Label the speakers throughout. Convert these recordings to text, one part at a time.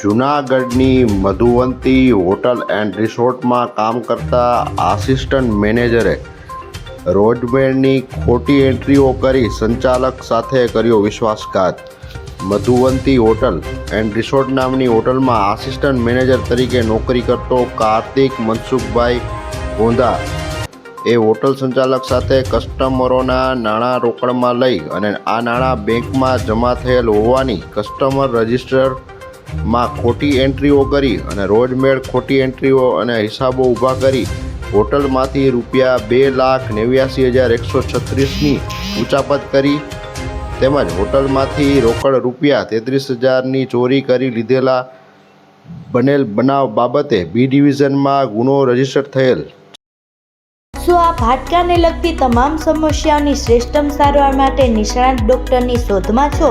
Speaker 1: જૂનાગઢની Madhuvanti hotel and રિસોર્ટમાં કામ કરતા આસિસ્ટન્ટ મેનેજરે રોડમેનની ખોટી એન્ટ્રીઓ કરી સંચાલક સાથે કર્યો વિશ્વાસઘાત. મધુવંતી હોટલ એન્ડ રિસોર્ટ નામની હોટલમાં આસિસ્ટન્ટ મેનેજર તરીકે નોકરી કરતો કાર્તિક મનસુખભાઈ ગોંધા. એ હોટલ સંચાલક સાથે કસ્ટમરોના નાણાં રોકડમાં લઈ અને આ નાણાં બેંકમાં જમા થયેલ હોવાની કસ્ટમર રજિસ્ટરમાં ખોટી એન્ટ્રીઓ કરી અને રોજમેળ ખોટી એન્ટ્રીઓ અને હિસાબો ઊભા કરી હોટલમાંથી રૂપિયા બે લાખ નેવ્યાસી હજાર એકસો છત્રીસની ઉચાપત કરી તેમજ હોટલમાંથી રોકડ રૂપિયા તેત્રીસ હજારની ચોરી કરી લીધેલા બનેલ બનાવ બાબતે બી ડિવિઝનમાં ગુનો રજિસ્ટર થયેલ.
Speaker 2: શું આ ભાટકાને લગતી તમામ સમસ્યાઓની શ્રેષ્ઠમ સારવાર માટે નિષ્ણાત ડોક્ટરની શોધમાં છો?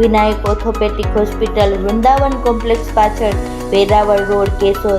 Speaker 2: Vinayak orthopaedic hospital Vrindavan complex પાછળ વેરાવળ રોડ કેશોદ.